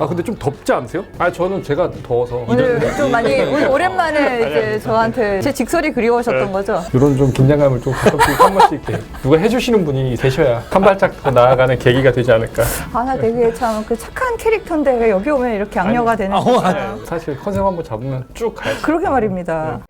아 근데 좀 덥지 않으세요? 아 저는 제가 더워서 오늘 좀 많이 오늘 오랜만에 이제 저한테 제 직설이 그리워하셨던 거죠? 이런 좀 긴장감을 좀 가끔씩 한 번씩 이렇게 누가 해주시는 분이 계셔야 한 발짝 더 나아가는 계기가 되지 않을까. 아, 나 되게 참 그 착한 캐릭터인데 왜 여기 오면 이렇게 악녀가 되는 아, 거야? 네, 사실 컨셉 한번 잡으면 쭉 가요. 그러게 말입니다.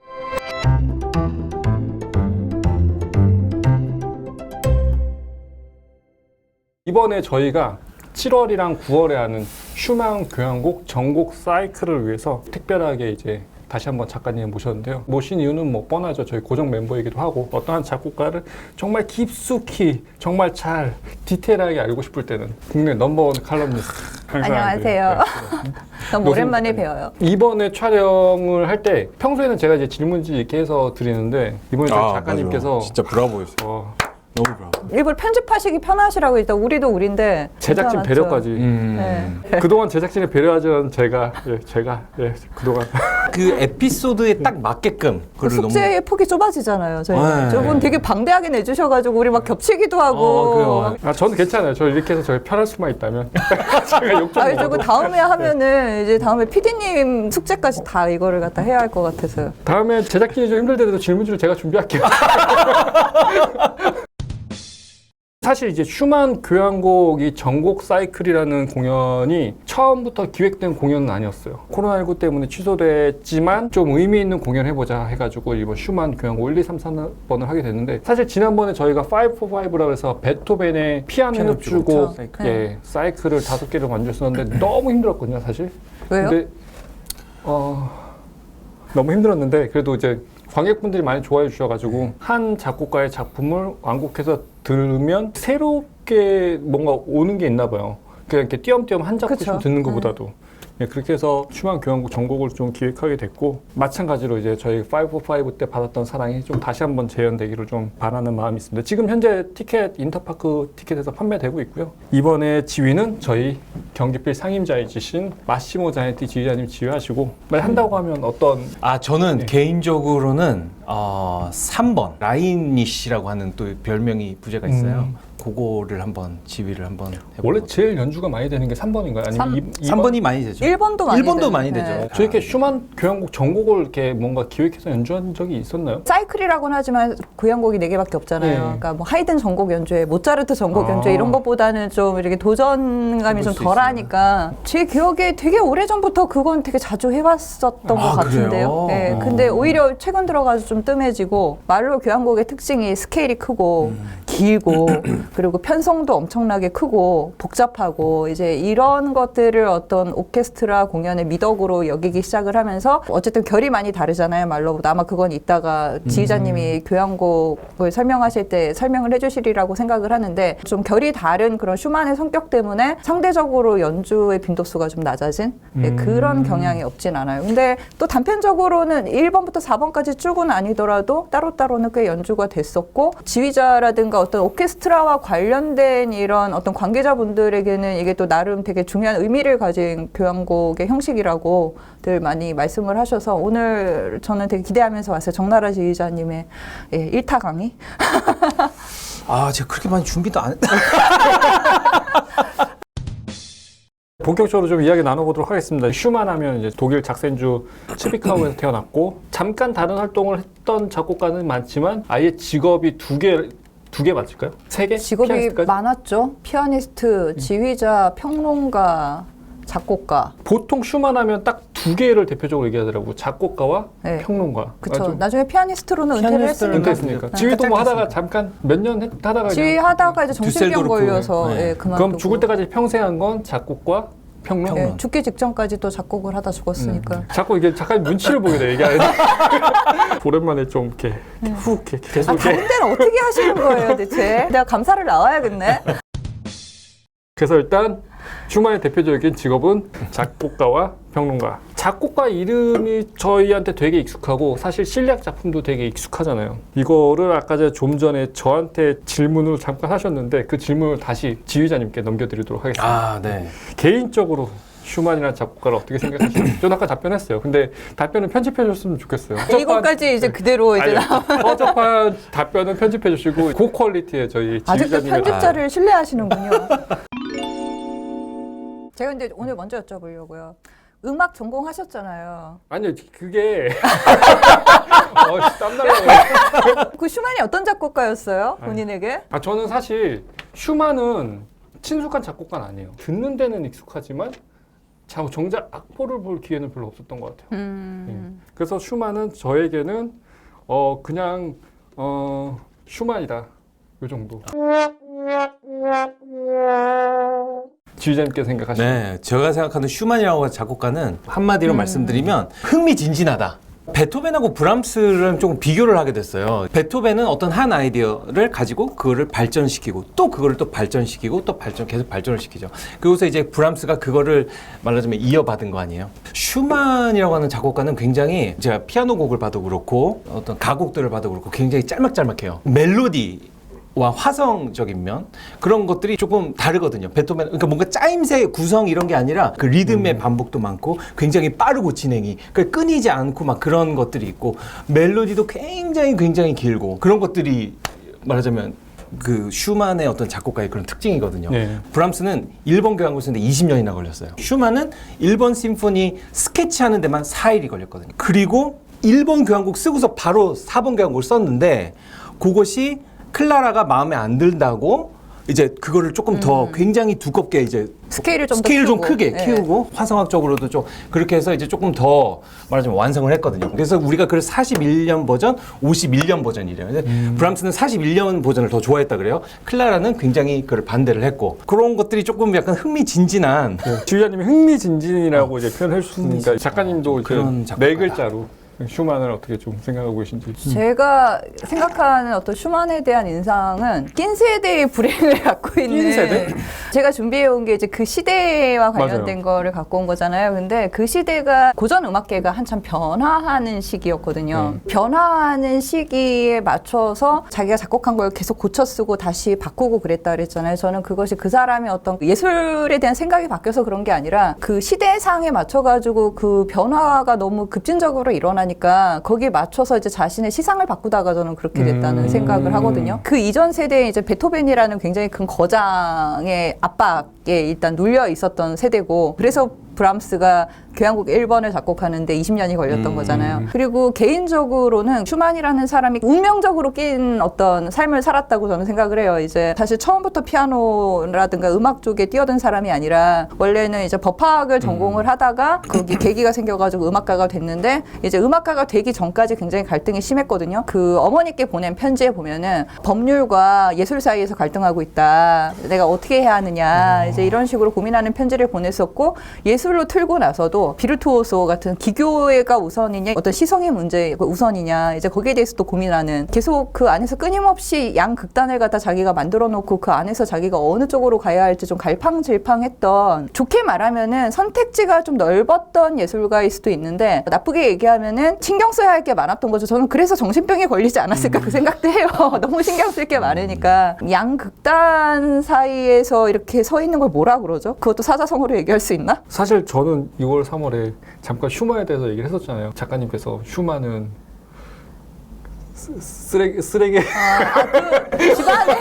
이번에 저희가 7월이랑 9월에 하는 슈망 교향곡 전곡 사이클을 위해서 특별하게 이제 다시 한번 작가님 모셨는데요. 모신 이유는 뭐 뻔하죠. 저희 고정 멤버이기도 하고 어떠한 작곡가를 정말 깊숙이 정말 잘 디테일하게 알고 싶을 때는 국내 넘버원 칼럼니스트. 안녕하세요. 네. 너무 오랜만에. 뵈어요. 이번에 촬영을 할 때 평소에는 제가 이제 질문지 이렇게 해서 드리는데 이번에 저희 작가님께서 아, 맞아. 진짜 브라보였어요. 어, 너무 브라보. 일부러 편집하시기 편하시라고 일단 우리도 우리인데 제작진 괜찮았죠? 배려까지 음. 네. 그동안 제작진을 배려하던 제가 예, 제가 예, 그동안 그 에피소드에 딱 맞게끔 그 숙제의 폭이 좁아지잖아요. 저희 네. 저분 되게 방대하게 내주셔가지고 우리 막 겹치기도 하고. 어, 그래요. 아 저는 괜찮아요. 저 이렇게 해서 저희 편할 수만 있다면 제가 욕 좀 아, 저거 다음에 하면은 이제 다음에 PD님 숙제까지 다 이거를 갖다 해야 할 것 같아서요. 다음에 제작진이 좀 힘들더라도 질문지를 제가 준비할게요. 사실 이제 슈만 교향곡이 전곡 사이클이라는 공연이 처음부터 기획된 공연은 아니었어요. 코로나19 때문에 취소됐지만 좀 의미 있는 공연 해보자 해가지고 이번 슈만 교향곡 1, 2, 3, 4번을 하게 됐는데 사실 지난번에 저희가 545라고 해서 베토벤의 피아노 피아노 주곡, 사이클. 예, 사이클을 다섯 개를 만들었었는데 너무 힘들었거든요, 사실. 왜요? 근데 어, 너무 힘들었는데 그래도 이제 관객분들이 많이 좋아해 주셔가지고 한 작곡가의 작품을 완곡해서 들으면 새롭게 뭔가 오는 게 있나 봐요. 그냥 이렇게 띄엄띄엄 한 그쵸. 듣는 것보다도. 예, 그렇게 해서 슈만 교향곡 전곡을 좀 기획하게 됐고 마찬가지로 이제 저희 545 때 받았던 사랑이 좀 다시 한번 재현되기를 좀 바라는 마음이 있습니다. 지금 현재 티켓 인터파크 티켓에서 판매되고 있고요. 이번에 지휘는 저희 경기필 상임자이신 마시모 자네티 지휘자님 지휘하시고 말 한다고 하면 어떤 아 저는 네. 개인적으로는 어, 3번 라인니시라고 하는 또 별명이 부제가 있어요. 음. 그거를 한번 지휘를 한번 해보고 원래 제일 연주가 많이 되는 게 3번인가요? 아니면 삼- 이, 3번이 많이 되죠. 1번도 많이 1번도 돼요. 많이 네. 되죠. 저 이렇게 슈만 교향곡 전곡을 이렇게 뭔가 기획해서 연주한 적이 있었나요? 사이클이라고는 하지만 고향곡이 네 개밖에 없잖아요. 네. 그러니까 뭐 하이든 전곡 연주회, 모차르트 전곡 아. 연주회 이런 것보다는 좀 이렇게 도전감이 좀수 덜하니까 제 기억에 되게 오래 전부터 그건 되게 자주 해왔었던 것 아, 같은데요. 그래요? 네, 어. 근데 오히려 최근 들어가서 좀 뜸해지고 말로 교향곡의 특징이 스케일이 크고 음. 길고 그리고 편성도 엄청나게 크고 복잡하고 이제 이런 것들을 어떤 오케스트라 공연의 미덕으로 여기기 시작을 하면서 어쨌든 결이 많이 다르잖아요 말로보다 아마 그건 이따가 지휘자님이 교향곡을 설명하실 때 설명을 해주시리라고 생각을 하는데 좀 결이 다른 그런 슈만의 성격 때문에 상대적으로 연주의 빈도수가 좀 낮아진 예, 음. 그런 경향이 없진 않아요. 근데 또 단편적으로는 1번부터 4번까지 쭉은 아니더라도 따로따로는 꽤 연주가 됐었고 지휘자라든가 어떤 오케스트라와 관련된 이런 어떤 관계자분들에게는 이게 또 나름 되게 중요한 의미를 가진 교향곡의 형식이라고 늘 많이 말씀을 하셔서 오늘 저는 되게 기대하면서 왔어요. 정나라 지휘자님의 예, 1타 강의. 아 제가 그렇게 많이 준비도 안 했... 본격적으로 좀 이야기 나눠보도록 하겠습니다. 슈만 하면 이제 독일 작센주 츠비카우에서 태어났고 잠깐 다른 활동을 했던 작곡가는 많지만 아예 직업이 두 개, 두 개 맞을까요? 세 개? 직업이 피아니스트까지? 많았죠. 피아니스트, 지휘자, 평론가, 작곡가. 보통 슈만 하면 딱 두 개를 대표적으로 얘기하더라고. 작곡가와 네. 평론가. 그쵸. 아, 좀 나중에 피아니스트로는 은퇴를 피아니스트를 했으니까. 은퇴했으니까. 네. 지휘도 뭐 하다가. 잠깐 몇 년 하다가 그냥 지휘하다가 이제 정신병. 걸려서 네. 예, 그만두고. 그럼 죽을 때까지 평생 한 건 작곡과 평론. 예, 평론. 죽기 직전까지 또 작곡을 하다 죽었으니까. 음. 자꾸 이게 잠깐 눈치를 보게 돼 얘기하는. 오랜만에 좀 이렇게 훅 이렇게 계속 아, 이렇게. 다른 데는 어떻게 하시는 거예요, 대체? 내가 감사를 나와야겠네. 그래서 일단 슈만의 대표적인 직업은 작곡가와 평론가. 작곡가 이름이 저희한테 되게 익숙하고 사실 실력 작품도 되게 익숙하잖아요. 이거를 아까 전에 좀 전에 저한테 질문을 잠깐 하셨는데 그 질문을 다시 지휘자님께 넘겨드리도록 하겠습니다. 아 네. 개인적으로 슈만이라는 작곡가를 어떻게 생각하시는지 저는 아까 답변했어요. 근데 답변은 편집해 줬으면 좋겠어요. 이거까지 이제 그대로 이제 나 아니, 허접한 답변은 편집해 주시고 고퀄리티의 저희 아직도 지휘자님의 편집자를 신뢰하시는군요. 제가 근데 오늘 먼저 여쭤보려고요. 음악 전공하셨잖아요. 아니요, 그게 어, 땀 날라고. 그 슈만이 어떤 작곡가였어요? 본인에게? 아 저는 사실 슈만은 친숙한 작곡가는 아니에요. 듣는 데는 익숙하지만 자 정작 악보를 볼 기회는 별로 없었던 것 같아요. 음. 그래서 슈만은 저에게는 어 그냥 어 슈만이다 요 정도. 지휘자님께 생각하시면 네, 제가 생각하는 슈만이라고 하는 작곡가는 한마디로 말씀드리면 흥미진진하다. 베토벤하고 브람스를 조금 비교를 하게 됐어요. 베토벤은 어떤 한 아이디어를 가지고 그거를 발전시키고 또 그거를 또 발전시키고 또 발전 계속 발전을 시키죠. 그리고서 이제 브람스가 그거를 말하자면 이어받은 거 아니에요. 슈만이라고 하는 작곡가는 굉장히 제가 피아노 곡을 봐도 그렇고 어떤 가곡들을 봐도 그렇고 굉장히 짤막짤막해요. 멜로디 와 화성적인 면 그런 것들이 조금 다르거든요. 베토벤 그러니까 뭔가 짜임새 구성 이런 게 아니라 그 리듬의 반복도 많고 굉장히 빠르고 진행이 그 끊이지 않고 막 그런 것들이 있고 멜로디도 굉장히 굉장히 길고 그런 것들이 말하자면 그 슈만의 어떤 작곡가의 그런 특징이거든요. 네. 브람스는 일본 교향곡 쓰는데 20년이나 걸렸어요. 슈만은 일본 심포니 스케치하는 데만 4일이 걸렸거든요. 그리고 일본 교향곡 쓰고서 바로 4번 교향곡을 썼는데 그것이 클라라가 마음에 안 든다고 이제 그거를 조금 더 굉장히 두껍게 이제 스케일을 좀더 스케일을 좀 키우고. 크게 네. 키우고 화성학적으로도 좀 그렇게 해서 이제 조금 더 말하자면 완성을 했거든요. 그래서 우리가 그 41년 버전, 51년 버전이래요. 근데 브람스는 41년 버전을 더 좋아했다 그래요. 클라라는 굉장히 그걸 반대를 했고 그런 것들이 조금 약간 흥미진진한 네, 지휘자님이 흥미진진이라고 이제 표현해 주셨으니까 작가님도 이제 그런 네 작곡가다. 글자로 슈만을 어떻게 좀 생각하고 계신지. 제가 생각하는 어떤 슈만에 대한 인상은 낀 세대의 불행을 갖고 있는 낀 세대? 제가 준비해 온 게 이제 그 시대와 관련된 거를 갖고 온 거잖아요. 근데 그 시대가 고전 음악계가 한참 변화하는 시기였거든요. 음. 변화하는 시기에 맞춰서 자기가 작곡한 걸 계속 고쳐 쓰고 다시 바꾸고 그랬다 그랬잖아요. 저는 그것이 그 사람의 어떤 예술에 대한 생각이 바뀌어서 그런 게 아니라 그 시대상에 맞춰 가지고 그 변화가 너무 급진적으로 일어 나니까 거기에 맞춰서 이제 자신의 시상을 바꾸다가 저는 그렇게 됐다는 음. 생각을 하거든요. 그 이전 세대에 이제 베토벤이라는 굉장히 큰 거장의 압박에 일단 눌려 있었던 세대고 그래서 브람스가 교향곡 1번을 작곡하는데 20년이 걸렸던 음. 거잖아요. 그리고 개인적으로는 슈만이라는 사람이 운명적으로 낀 어떤 삶을 살았다고 저는 생각을 해요. 이제 사실 처음부터 피아노라든가 음악 쪽에 뛰어든 사람이 아니라 원래는 이제 법학을 전공을 하다가 거기 계기가 생겨가지고 음악가가 됐는데 이제 음악가가 되기 전까지 굉장히 갈등이 심했거든요. 그 어머니께 보낸 편지에 보면은 법률과 예술 사이에서 갈등하고 있다. 내가 어떻게 해야 하느냐. 이제 이런 식으로 고민하는 편지를 보냈었고 예술 로 틀고 나서도 비르투오소 같은 기교가 우선이냐 어떤 시성의 문제가 우선이냐 이제 거기에 대해서 또 고민하는 계속 그 안에서 끊임없이 양 극단을 갖다 자기가 만들어 놓고 그 안에서 자기가 어느 쪽으로 가야 할지 좀 갈팡질팡했던 좋게 말하면은 선택지가 좀 넓었던 예술가일 수도 있는데 나쁘게 얘기하면은 신경 써야 할 게 많았던 거죠. 저는 그래서 정신병에 걸리지 않았을까 그 생각도 해요. 너무 신경 쓸 게 많으니까 양 극단 사이에서 이렇게 서 있는 걸 뭐라 그러죠? 그것도 사자성어로 얘기할 수 있나? 사실 저는 6월 3월에 잠깐 슈만에 대해서 얘기를 했었잖아요. 작가님께서 슈만은 쓰- 쓰레기 쓰레기 그 집안에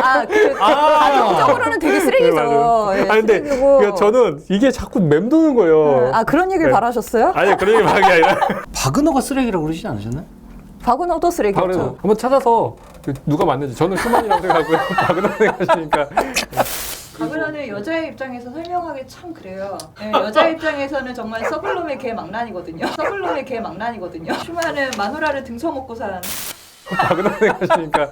아그 가정적으로는 되게 쓰레기죠. 네. 예, 근데 쓰레기고. 그러니까 저는 이게 자꾸 맴도는 거예요. 아 그런 얘기를 네. 바라셨어요? 아니 그런 얘기 게 아니라 바그너가 쓰레기라고 그러지 않으셨나요? 박은호도 바그너 쓰레기였죠. 한번 찾아서 그 누가 맞는지 저는 슈만이라고 생각하고요. 바그너 생각하시니까 박은호는 여자의 입장에서 설명하기 참 그래요. 네, 여자 입장에서는 정말 서블롬의 개망난이거든요. 서블롬의 개망난이거든요. 슈만은 마누라를 등쳐먹고 산. 바그너 생각하시니까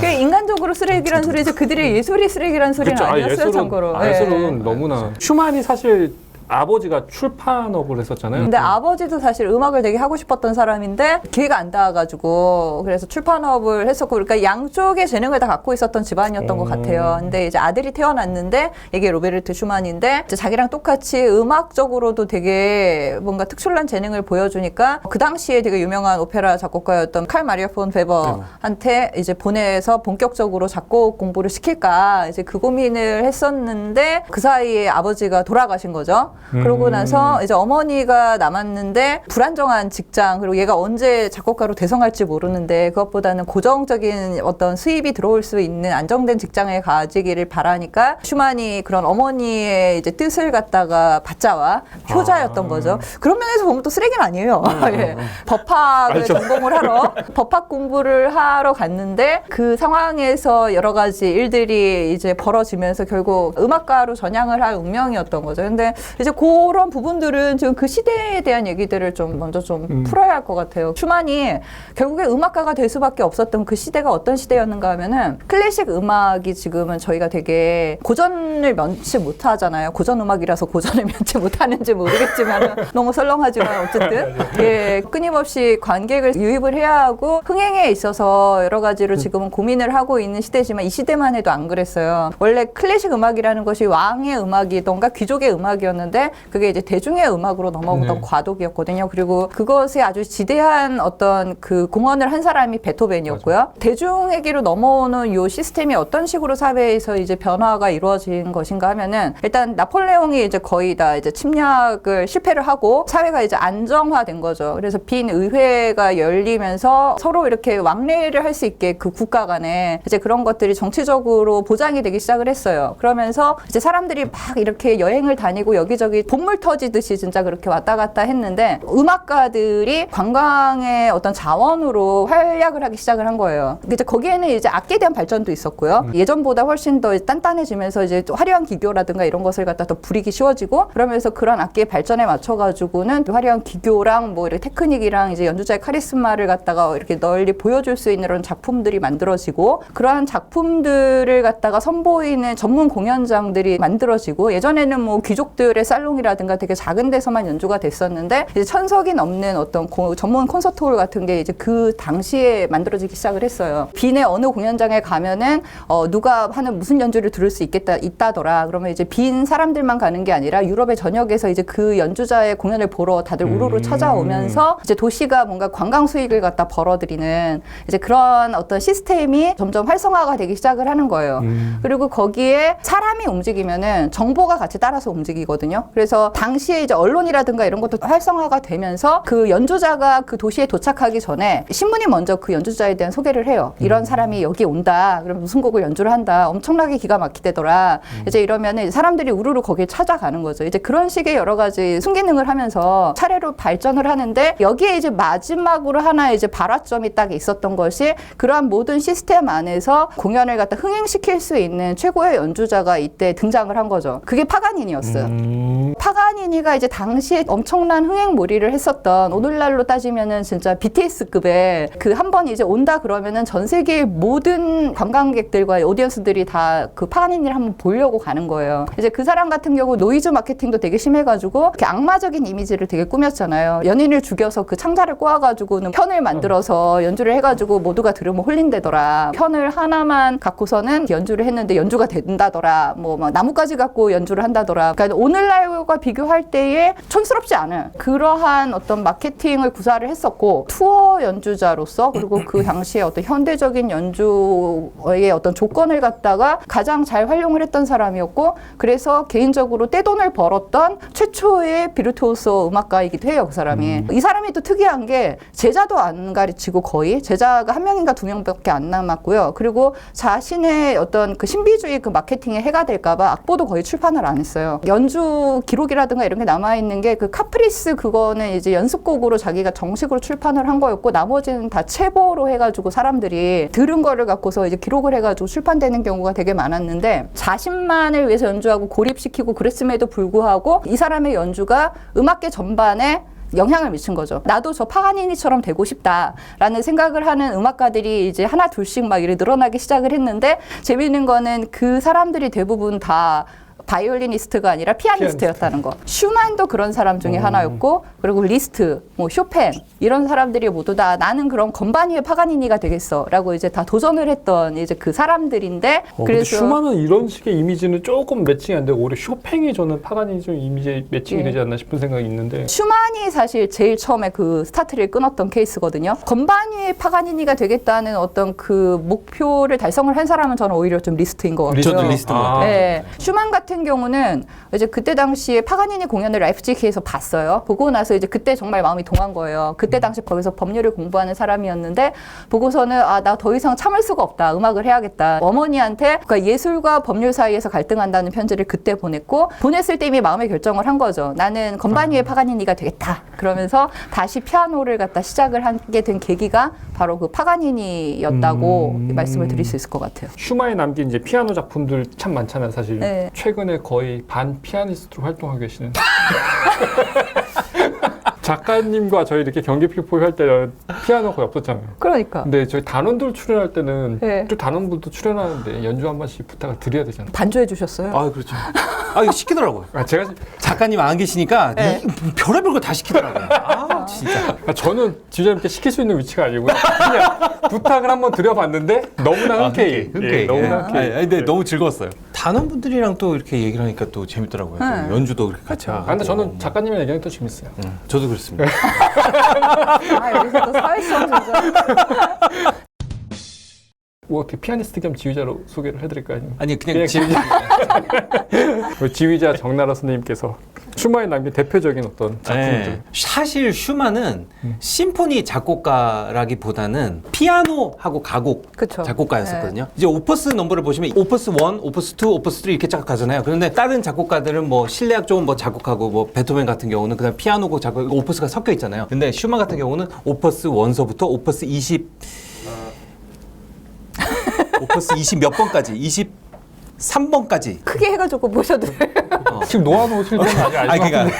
그 인간적으로 쓰레기란 소리지 그들의 예술이 쓰레기란 소리는 그렇죠. 아, 아니었어요 예술은 참고로. 아, 예. 예술은 너무나 슈만이 사실 아버지가 출판업을 했었잖아요. 근데 아버지도 사실 음악을 되게 하고 싶었던 사람인데 기회가 안 닿아가지고 그래서 출판업을 했었고 그러니까 양쪽의 재능을 다 갖고 있었던 집안이었던 것 음. 같아요. 근데 이제 아들이 태어났는데 이게 로베르트 슈만인데 이제 자기랑 똑같이 음악적으로도 되게 뭔가 특출난 재능을 보여주니까 그 당시에 되게 유명한 오페라 작곡가였던 칼 마리아 폰 베버한테 이제 보내서 본격적으로 작곡 공부를 시킬까 이제 그 고민을 했었는데 그 사이에 아버지가 돌아가신 거죠. 그러고 음. 나서 이제 어머니가 남았는데 불안정한 직장 그리고 얘가 언제 작곡가로 대성할지 모르는데 그것보다는 고정적인 어떤 수입이 들어올 수 있는 안정된 직장을 가지기를 바라니까 슈만이 그런 어머니의 이제 뜻을 갖다가 받자와 효자였던 아. 거죠. 그런 면에서 보면 또 쓰레기는 아니에요. 예. 법학을 알죠. 전공을 하러 법학 공부를 하러 갔는데 그 상황에서 여러 가지 일들이 이제 벌어지면서 결국 음악가로 전향을 할 운명이었던 거죠. 근데 이제 그런 부분들은 지금 그 시대에 대한 얘기들을 좀 먼저 좀 음. 풀어야 할 것 같아요. 슈만이 결국에 음악가가 될 수밖에 없었던 그 시대가 어떤 시대였는가 하면은 클래식 음악이 지금은 저희가 되게 고전을 면치 못하잖아요. 고전 음악이라서 고전을 면치 못하는지 모르겠지만 너무 썰렁하지만 어쨌든 예 끊임없이 관객을 유입을 해야 하고 흥행에 있어서 여러 가지로 지금은 고민을 하고 있는 시대지만 이 시대만 해도 안 그랬어요. 원래 클래식 음악이라는 것이 왕의 음악이던가 귀족의 음악이었는데 그게 이제 대중의 음악으로 넘어오던 네. 과도기였거든요. 그리고 그것에 아주 지대한 어떤 그 공헌을 한 사람이 베토벤이었고요. 대중에게로 넘어오는 요 시스템이 어떤 식으로 사회에서 이제 변화가 이루어진 것인가 하면은 일단 나폴레옹이 이제 거의 다 이제 침략을 실패를 하고 사회가 이제 안정화된 거죠. 그래서 빈 의회가 열리면서 서로 이렇게 왕래를 할 수 있게 그 국가 간에 이제 그런 것들이 정치적으로 보장이 되기 시작을 했어요. 그러면서 이제 사람들이 막 이렇게 여행을 다니고 여기저기 본물 터지듯이 진짜 그렇게 왔다 갔다 했는데 음악가들이 관광의 어떤 자원으로 활약을 하기 시작을 한 거예요. 이제 거기에는 이제 악기에 대한 발전도 있었고요. 예전보다 훨씬 더 단단해지면서 이제 또 화려한 기교라든가 이런 것을 갖다 더 부리기 쉬워지고 그러면서 그런 악기의 발전에 맞춰가지고는 화려한 기교랑 뭐 이렇게 테크닉이랑 이제 연주자의 카리스마를 갖다가 이렇게 널리 보여줄 수 있는 그런 작품들이 만들어지고 그러한 작품들을 갖다가 선보이는 전문 공연장들이 만들어지고 예전에는 뭐 귀족들의 살롱이라든가 되게 작은 데서만 연주가 됐었는데 이제 천석이 넘는 어떤 고- 전문 콘서트홀 같은 게 이제 그 당시에 만들어지기 시작을 했어요. 빈의 어느 공연장에 가면은 어, 누가 하는 무슨 연주를 들을 수 있겠다 있다더라. 그러면 이제 빈 사람들만 가는 게 아니라 유럽의 전역에서 이제 그 연주자의 공연을 보러 다들 우르르 음. 찾아오면서 이제 도시가 뭔가 관광 수익을 갖다 벌어들이는 이제 그런 어떤 시스템이 점점 활성화가 되기 시작을 하는 거예요. 음. 그리고 거기에 사람이 움직이면은 정보가 같이 따라서 움직이거든요. 그래서 당시에 이제 언론이라든가 이런 것도 활성화가 되면서 그 연주자가 그 도시에 도착하기 전에 신문이 먼저 그 연주자에 대한 소개를 해요. 이런 사람이 여기 온다. 그럼 무슨 곡을 연주를 한다. 엄청나게 기가 막히대더라. 이제 이러면은 사람들이 우르르 거기에 찾아가는 거죠. 이제 그런 식의 여러 가지 순기능을 하면서 차례로 발전을 하는데 여기에 이제 마지막으로 하나 이제 발화점이 딱 있었던 것이 그러한 모든 시스템 안에서 공연을 갖다 흥행시킬 수 있는 최고의 연주자가 이때 등장을 한 거죠. 그게 파가니니였어요. 음. 파가니니가 이제 당시에 엄청난 흥행몰이를 했었던 오늘날로 따지면은 진짜 BTS급의 그 한 번 이제 온다 그러면은 전 세계 모든 관광객들과 오디언스들이 다 그 파가니니를 한번 보려고 가는 거예요. 이제 그 사람 같은 경우 노이즈 마케팅도 되게 심해가지고 이렇게 악마적인 이미지를 되게 꾸몄잖아요. 연인을 죽여서 그 창자를 꼬아가지고는 편을 만들어서 연주를 해가지고 모두가 들으면 홀린대더라. 편을 하나만 갖고서는 연주를 했는데 연주가 된다더라. 뭐 막 나뭇가지 갖고 연주를 한다더라. 그러니까 오늘날 과 비교할 때에 촌스럽지 않은 그러한 어떤 마케팅을 구사를 했었고 투어 연주자로서 그리고 그 당시에 어떤 현대적인 연주의 어떤 조건을 갖다가 가장 잘 활용을 했던 사람이었고 그래서 개인적으로 떼돈을 벌었던 최초의 비르투오소 음악가이기도 해요 그 사람이. 이 사람이 또 특이한 게 제자도 안 가르치고 거의 제자가 한 명인가 두 명밖에 안 남았고요. 그리고 자신의 어떤 그 신비주의 그 마케팅에 해가 될까봐 악보도 거의 출판을 안 했어요. 연주 기록이라든가 이런 게 남아 있는 게 그 카프리스 그거는 이제 연습곡으로 자기가 정식으로 출판을 한 거였고 나머지는 다 체보로 해가지고 사람들이 들은 거를 갖고서 이제 기록을 해가지고 출판되는 경우가 되게 많았는데 자신만을 위해서 연주하고 고립시키고 그랬음에도 불구하고 이 사람의 연주가 음악계 전반에 영향을 미친 거죠. 나도 저 파가니니처럼 되고 싶다라는 생각을 하는 음악가들이 이제 하나 둘씩 막 이렇게 늘어나기 시작을 했는데 재미있는 거는 그 사람들이 대부분 다 바이올리니스트가 아니라 피아니스트였다는 거. 슈만도 그런 사람 중에 음. 하나였고, 그리고 리스트, 뭐 쇼펜 이런 사람들이 모두 다 나는 그런 건반 위의 파가니니가 되겠어라고 이제 다 도전을 했던 이제 그 사람들인데 어, 그래서 슈만은 이런 식의 이미지는 조금 매칭이 안 되고 오히려 쇼팽이 저는 파가니 좀 이미지에 매칭이 예. 되지 않나 싶은 생각이 있는데 슈만이 사실 제일 처음에 그 스타트를 끊었던 케이스거든요. 건반 위의 파가니니가 되겠다는 어떤 그 목표를 달성을 한 사람은 저는 오히려 좀 리스트인 것 같고요. 저도 리스트인 것 아. 같아요. 네. 슈만 같은 같은 경우는 이제 그때 당시에 파가니니 공연을 라이프치히에서 봤어요. 보고 나서 이제 그때 정말 마음이 동한 거예요. 그때 당시 거기서 법률을 공부하는 사람이었는데 보고서는 아 나 더 이상 참을 수가 없다. 음악을 해야겠다. 어머니한테 그러니까 예술과 법률 사이에서 갈등한다는 편지를 그때 보냈고 보냈을 때 이미 마음의 결정을 한 거죠. 나는 건반위의 파가니니가 되겠다. 그러면서 다시 피아노를 갖다 시작을 하게 된 계기가 바로 그 파가니니였다고 음. 말씀을 드릴 수 있을 것 같아요. 슈마에 남긴 이제 피아노 작품들 참 많잖아요, 사실. 네. 최근 에 거의 반 피아니스트로 활동하고 계시는. 작가님과 저희 이렇게 경기 피포 할 때는 피아노 거의 없었잖아요. 그러니까 근데 저희 단원들 출연할 때는 네. 또 단원분도 출연하는데 연주 한 번씩 부탁을 드려야 되잖아요. 반주해 주셨어요. 아 그렇죠. 아 이거 시키더라고요. 아, 제가 작가님 안 계시니까 네. 이 별의별 거다 시키더라고요. 아 진짜. 아, 저는 지자님께 시킬 수 있는 위치가 아니고 그냥 부탁을 한번 드려봤는데 너무나 흔쾌히, 흔쾌히. 예, 너무나 예. 흔쾌히. 아니, 아니, 근데 너무 즐거웠어요. 단원분들이랑 또 이렇게 얘기를 하니까 또 재밌더라고요. 또 네. 연주도 그렇게 같이 하고. 아, 근데 저는 작가님의 얘기는 또 재밌어요. 음, 저도 그렇습니다. 아, 여기서 또 사회성 진짜. 뭐 어떻게 피아니스트 겸 지휘자로 소개를 해드릴까요? 아니면 아니 그냥 그냥 지금 우리 지휘자 정나라 선생님께서 슈마에 남긴 대표적인 어떤 작품들. 네. 사실 슈만은 심포니 작곡가라기보다는 피아노하고 가곡 그쵸. 작곡가였었거든요. 이제 오퍼스 넘버를 보시면 오퍼스 1, 오퍼스 2, 오퍼스 3 이렇게 쫙 가잖아요. 그런데 다른 작곡가들은 뭐 실내악 쪽은 뭐 작곡하고 뭐 베토벤 같은 경우는 그다음 피아노고 작곡 오퍼스가 섞여 있잖아요. 근데 슈만 같은 경우는 오퍼스 1서부터 오퍼스 20 오퍼스 20 몇 번까지 23번까지 크게 해가지고 보셔도 돼요. 지금 놓아놓으실 때는 아직 아니 아니고 그러니까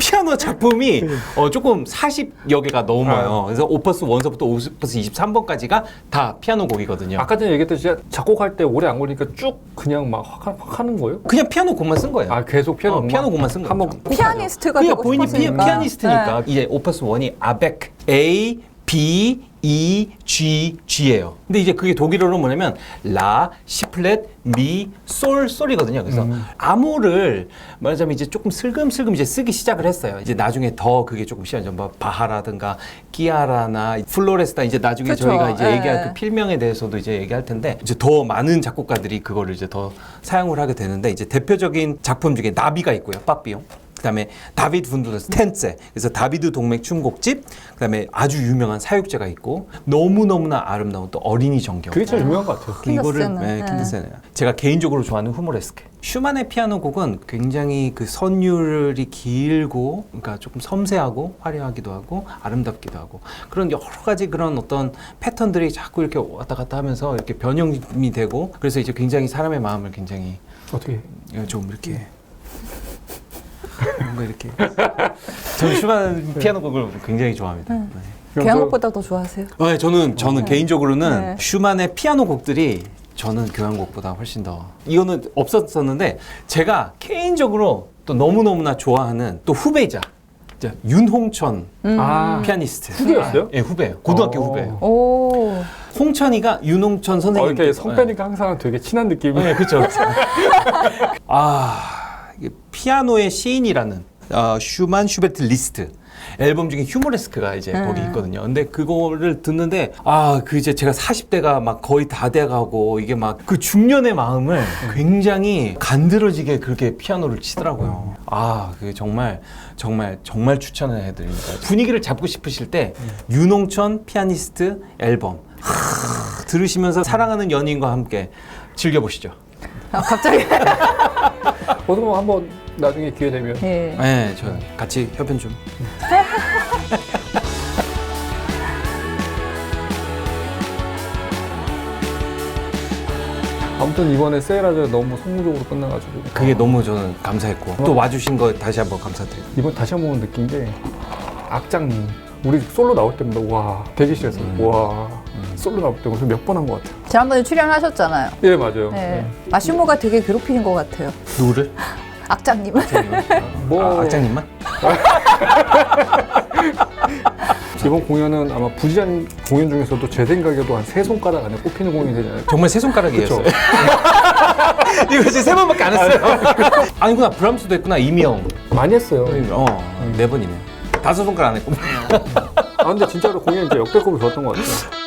피아노 작품이 어, 조금 40여 개가 넘어요. 그래서 오퍼스 1서부터 오퍼스 23번까지가 다 피아노 곡이거든요. 아까 전에 얘기했듯이 작곡할 때 오래 안 걸리니까 쭉 그냥 막 확, 확 하는 거예요? 그냥 피아노 곡만 쓴 거예요. 아 계속 피아노 어, 곡만? 피아노 곡만 쓴 거예요. 한번 피아니스트가 그러니까 되고 본인이 피, 싶었으니까. 피아니스트니까 네. 이제 오퍼스 1이 아벡 A B E G G예요. 근데 이제 그게 독일어로 뭐냐면 라, 시플렛, 미, 솔, 솔이거든요. 그래서 음. 암호를 말하자면 이제 조금 슬금슬금 이제 쓰기 시작을 했어요. 이제 나중에 더 그게 조금 시작이죠. 뭐 바하라든가 끼아라나 플로레스타 이제 나중에 그쵸. 저희가 이제 예. 얘기할 그 필명에 대해서도 이제 얘기할 텐데 이제 더 많은 작곡가들이 그거를 이제 더 사용을 하게 되는데 이제 대표적인 작품 중에 나비가 있고요. 빠삐용. 그다음에 다비드 분두더 스텐세 그래서 다비드 동맥 춤곡집 그다음에 아주 유명한 사육제가 있고 너무 너무나 아름다운 또 어린이 정경 그게 제일 유명한 것 같아요. 이거를 킨더스는, 네, 네. 제가 개인적으로 좋아하는 후모레스크 슈만의 피아노 곡은 굉장히 그 선율이 길고 그러니까 조금 섬세하고 화려하기도 하고 아름답기도 하고 그런 여러 가지 그런 어떤 패턴들이 자꾸 이렇게 왔다 갔다 하면서 이렇게 변형이 되고 그래서 이제 굉장히 사람의 마음을 굉장히 어떻게? 좀 이렇게 뭔가 이렇게 저는 슈만 피아노 곡을 굉장히 좋아합니다. 네. 교향곡보다 더 좋아하세요? 네, 저는 저는 네. 개인적으로는 네. 슈만의 피아노 곡들이 저는 교향곡보다 훨씬 더 이거는 없었었는데 제가 개인적으로 또 너무 너무나 좋아하는 또 후배이자 이제 윤홍천 음. 아, 피아니스트 후배였어요? 예, 후배예요. 고등학교 어. 후배예요. 오. 홍천이가 윤홍천 어, 선생님 이렇게 성패니까 항상 되게 친한 느낌이. 네, 그렇죠. 아, 피아노의 시인이라는 어, 슈만 슈베트 리스트 앨범 중에 휴머레스크가 이제 음. 거기 있거든요. 근데 그거를 듣는데 아, 그 이제 제가 40대가 막 거의 다 돼 가고 이게 막 그 중년의 마음을 굉장히 간드러지게 그렇게 피아노를 치더라고요. 아, 그 정말 정말 정말 추천을 해 드립니다. 분위기를 잡고 싶으실 때 윤홍천 피아니스트 앨범 하, 들으시면서 사랑하는 연인과 함께 즐겨 보시죠. 아, 갑자기. 저도 뭐 한번 나중에 기회 되면 예. 네, 저 같이 협연 좀. 아무튼 이번에 세일하자 너무 성공적으로 끝나가지고 그게 너무 저는 감사했고 또 와주신 거 다시 한번 감사드리고. 이번 다시 한 번 느낀 게 악장님 우리 솔로 나올 때마다 와 대기실에서 와 솔로 나올 때마다 몇번 한 것 같아요. 지난번에 출연하셨잖아요. 예 맞아요. 네. 마시모가 되게 괴롭히는 것 같아요. 누구를? 악장님. 뭐 아, 악장님만? 이번 공연은 아마 부지한 공연 중에서도 제 생각에도 한 세 손가락 안에 꼽히는 공연이 되지 않을까. 정말 세 손가락이었어요. 이거 이제 세 번밖에 안 했어요. 아니구나, 브람스도 했구나, 이미영. 많이 했어요. 어, 네 번이네. 다섯 손가락 안 했고. 아 근데 진짜로 공연 이제 역대급으로 좋았던 것 같아요.